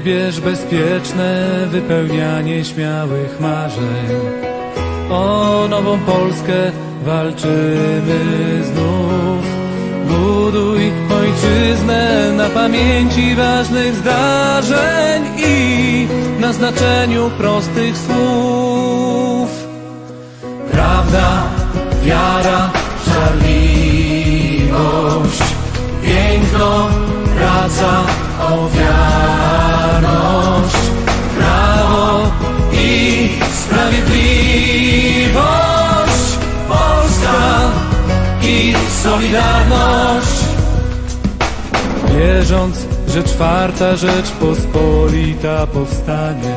wybierz bezpieczne wypełnianie śmiałych marzeń. O nową Polskę walczymy znów. Buduj ojczyznę na pamięci ważnych zdarzeń i na znaczeniu prostych słów. Prawda, wiara, żarliwość, piękno, praca, ofiarność, Solidarność. Wierząc, że czwarta Rzeczpospolita powstanie,